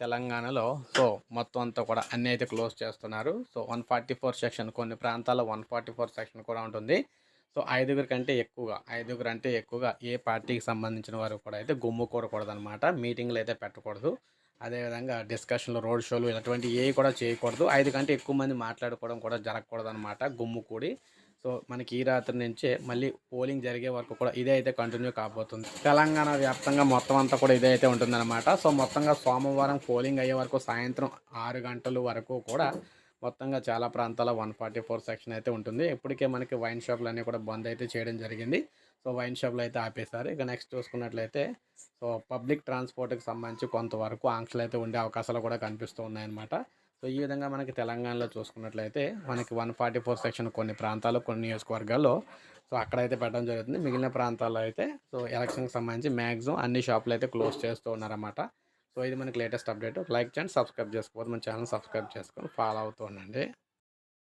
తెలంగాణలో. సో మొత్తం అంతా కూడా అన్నీ అయితే క్లోజ్ చేస్తున్నారు. So one forty four section కొన్ని ప్రాంతాల్లో వన్ ఫార్టీ ఫోర్ సెక్షన్ కూడా ఉంటుంది. సో ఐదుగురు కంటే ఎక్కువగా ఐదుగురు అంటే ఎక్కువగా ఏ పార్టీకి సంబంధించిన వారు కూడా అయితే గుమ్ము కూడకూడదు అనమాట మీటింగ్లు అయితే పెట్టకూడదు. అదేవిధంగా డిస్కషన్లు రోడ్ షోలు ఇలాంటివి ఏ కూడా చేయకూడదు. ఐదు కంటే ఎక్కువ మంది మాట్లాడుకోవడం కూడా జరగకూడదు అనమాట గుమ్ము కూడి. సో మనకి ఈ రాత్రి నుంచే మళ్ళీ పోలింగ్ జరిగే వరకు కూడా ఇదే అయితే కంటిన్యూ కాబోతుంది. తెలంగాణ వ్యాప్తంగా మొత్తం అంతా కూడా ఇదే అయితే ఉంటుందన్నమాట. సో మొత్తంగా సోమవారం పోలింగ్ అయ్యే వరకు సాయంత్రం ఆరు గంటల వరకు కూడా మొత్తంగా చాలా ప్రాంతాల వన్ ఫార్టీ ఫోర్ సెక్షన్ అయితే ఉంటుంది. ఇప్పటికే మనకి వైన్ షాపులు అన్నీ కూడా బంద్ అయితే చేయడం జరిగింది. సో వైన్ షాపులు అయితే ఆపేశారు. ఇక నెక్స్ట్ చూసుకున్నట్లయితే సో పబ్లిక్ ట్రాన్స్పోర్ట్కి సంబంధించి కొంతవరకు ఆంక్షలు అయితే ఉండే అవకాశాలు కూడా కనిపిస్తూ ఉన్నాయన్నమాట. సో ఈ విధంగా మనకి తెలంగాణలో చూసుకున్నట్లయితే మనకి వన్ ఫార్టీ ఫోర్ సెక్షన్ కొన్ని ప్రాంతాలు కొన్ని నియోజకవర్గాల్లో. సో అక్కడైతే పెట్టడం జరుగుతుంది. మిగిలిన ప్రాంతాల్లో అయితే సో ఎలక్షన్కి సంబంధించి మ్యాక్సిమం అన్ని షాపులు అయితే క్లోజ్ చేస్తూ ఉన్నారన్నమాట. సో ఇది మనకి లేటెస్ట్ అప్డేట్. లైక్ చేయండి సబ్స్క్రైబ్ చేసుకోవద్దు మన ఛానల్ సబ్స్క్రైబ్ చేసుకొని ఫాలో అవుతూ ఉండండి.